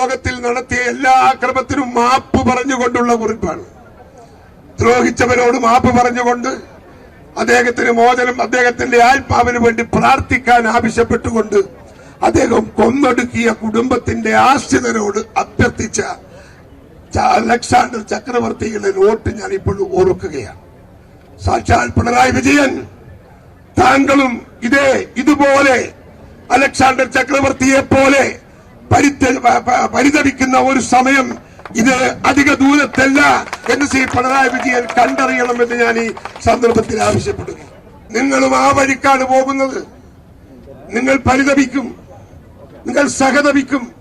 ലോകത്തിൽ നടത്തിയ എല്ലാ അക്രമത്തിനും മാപ്പ് പറഞ്ഞുകൊണ്ടുള്ള കുറിപ്പാണ്. ദ്രോഹിച്ചവരോട് മാപ്പ് പറഞ്ഞുകൊണ്ട് അദ്ദേഹത്തിന് മോചനം അദ്ദേഹത്തിന്റെ ആത്മാവിന് വേണ്ടി പ്രാർത്ഥിക്കാൻ ആവശ്യപ്പെട്ടുകൊണ്ട് അദ്ദേഹം കൊന്നൊടുക്കിയ കുടുംബത്തിന്റെ ആശ്രിതരോട് അഭ്യർത്ഥിച്ച അലക്സാണ്ടർ ചക്രവർത്തിയുടെ നോട്ട് ഞാൻ ഇപ്പോഴും ഓർക്കുകയാണ്. സാക്ഷാൽ പിണറായി വിജയൻ താങ്കളും ഇതേ ഇതുപോലെ അലക്സാണ്ടർ ചക്രവർത്തിയെ പോലെ പരിതപിക്കുന്ന ഒരു സമയം ഇത് അധിക ദൂരത്തല്ല എന്ന് ശ്രീ പിണറായി വിജയൻ കണ്ടറിയണമെന്ന് ഞാൻ ഈ സന്ദർഭത്തിൽ ആവശ്യപ്പെടുന്നു. നിങ്ങളും ആ വഴിക്കാണ് പോകുന്നത്. നിങ്ങൾ പരിതപിക്കും. നിങ്ങൾ സഹതപിക്കും.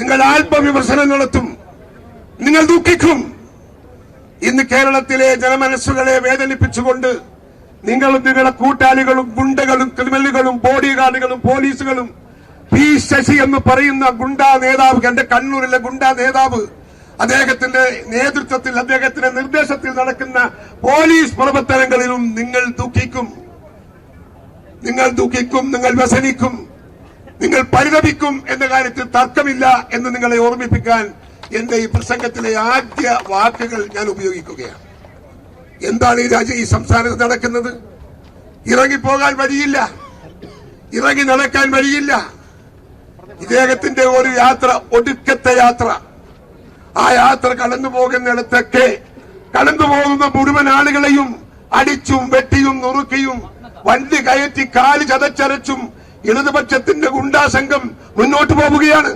നിങ്ങൾ ആത്മവിമർശനം നടത്തും. നിങ്ങൾ ദുഃഖിക്കും. ഇന്ന് കേരളത്തിലെ ജനമനസ്സുകളെ വേദനിപ്പിച്ചുകൊണ്ട് നിങ്ങളും നിങ്ങളുടെ കൂട്ടാളികളും ഗുണ്ടകളും ക്രിമിനലുകളും ബോഡി ഗാർഡുകളും പോലീസുകളും പി ശശി എന്ന് പറയുന്ന ഗുണ്ടാ നേതാവ് എന്റെ കണ്ണൂരിലെ ഗുണ്ടാ നേതാവ് അദ്ദേഹത്തിന്റെ നേതൃത്വത്തിൽ അദ്ദേഹത്തിന്റെ നിർദ്ദേശത്തിൽ നടക്കുന്ന പോലീസ് പ്രവർത്തനങ്ങളിലും നിങ്ങൾ ദുഃഖിക്കും. നിങ്ങൾ ദുഃഖിക്കും നിങ്ങൾ വ്യസനിക്കും നിങ്ങൾ പരിതപിക്കും എന്ന കാര്യത്തിൽ തർക്കമില്ല എന്ന് നിങ്ങളെ ഓർമ്മിപ്പിക്കാൻ എന്റെ ഈ പ്രസംഗത്തിലെ ആദ്യ വാക്കുകൾ ഞാൻ ഉപയോഗിക്കുകയാണ്. എന്താണ് ഈ രാജ്യം ഈ സംസ്ഥാനത്ത് നടക്കുന്നത്? ഇറങ്ങിപ്പോകാൻ വഴിയില്ല. ഇറങ്ങി നടക്കാൻ വഴിയില്ല. ഇദ്ദേഹത്തിന്റെ ഒരു യാത്ര ഒടുക്കത്തെ യാത്ര. ആ യാത്ര കടന്നു പോകുന്നിടത്തൊക്കെ കടന്നു പോകുന്ന മുഴുവൻ ആളുകളെയും അടിച്ചും വെട്ടിയും നുറുക്കിയും വണ്ടി കയറ്റി കാൽ ചതച്ചരച്ചും ഇടതുപക്ഷത്തിന്റെ ഗുണ്ടാ സംഘം മുന്നോട്ട് പോവുകയാണ്.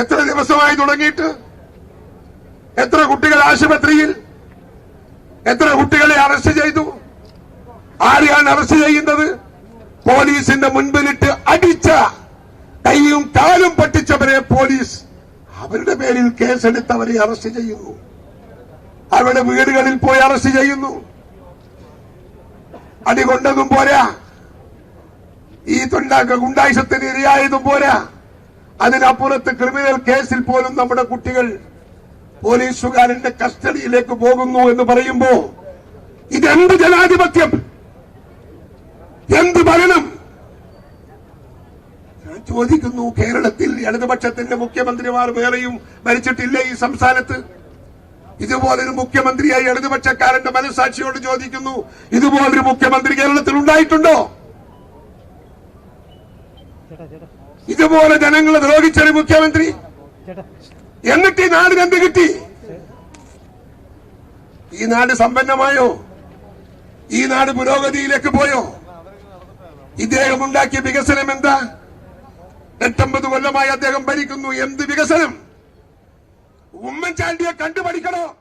എത്ര ദിവസമായി തുടങ്ങിയിട്ട്? എത്ര കുട്ടികൾ ആശുപത്രിയിൽ? എത്ര കുട്ടികളെ അറസ്റ്റ് ചെയ്തു? ആരെയാണ് അറസ്റ്റ് ചെയ്യുന്നത്? പോലീസിന്റെ മുൻപിലിട്ട് അടിച്ച കൈയും കാലും പറ്റിച്ചവരെ പോലീസ് അവരുടെ പേരിൽ കേസെടുത്തവരെ അറസ്റ്റ് ചെയ്യുന്നു. അവരുടെ വീടുകളിൽ പോയി അറസ്റ്റ് ചെയ്യുന്നു. അടി കൊണ്ടതും പോരാ. ഈ തൊണ്ടാക്ക ഗുണ്ടായുസത്തിന് ഇരയായതും പോരാ. അതിനപ്പുറത്ത് ക്രിമിനൽ കേസിൽ പോലും നമ്മുടെ കുട്ടികൾ പോലീസുകാരന്റെ കസ്റ്റഡിയിലേക്ക് പോകുന്നു എന്ന് പറയുമ്പോ ഇതെന്ത് ജനാധിപത്യം എന്ത് ഭരണം ഞാൻ ചോദിക്കുന്നു കേരളത്തിൽ ഇടതുപക്ഷത്തിന്റെ മുഖ്യമന്ത്രിമാർ വേറെയും ഭരിച്ചിട്ടില്ലേ ഈ സംസ്ഥാനത്ത്. ഇതുപോലൊരു മുഖ്യമന്ത്രിയായി ഇടതുപക്ഷക്കാരന്റെ മനസാക്ഷിയോട് ചോദിക്കുന്നു ഇതുപോലൊരു മുഖ്യമന്ത്രി കേരളത്തിൽ ഉണ്ടായിട്ടുണ്ടോ? ഇതുപോലെ ജനങ്ങളെ ദ്രോഹിച്ചൊരു മുഖ്യമന്ത്രി? എന്നിട്ട് ഈ നാടിന് എന്ത് കിട്ടി? ഈ നാട് സമ്പന്നമായോ? ഈ നാട് പുരോഗതിയിലേക്ക് പോയോ? ഇദ്ദേഹം ഉണ്ടാക്കിയ വികസനം എന്താ? എട്ടമ്പത് കൊല്ലമായി അദ്ദേഹം ഭരിക്കുന്നു. എന്ത് വികസനം? ഉമ്മൻചാണ്ടിയെ കണ്ടുപഠിക്കണോ?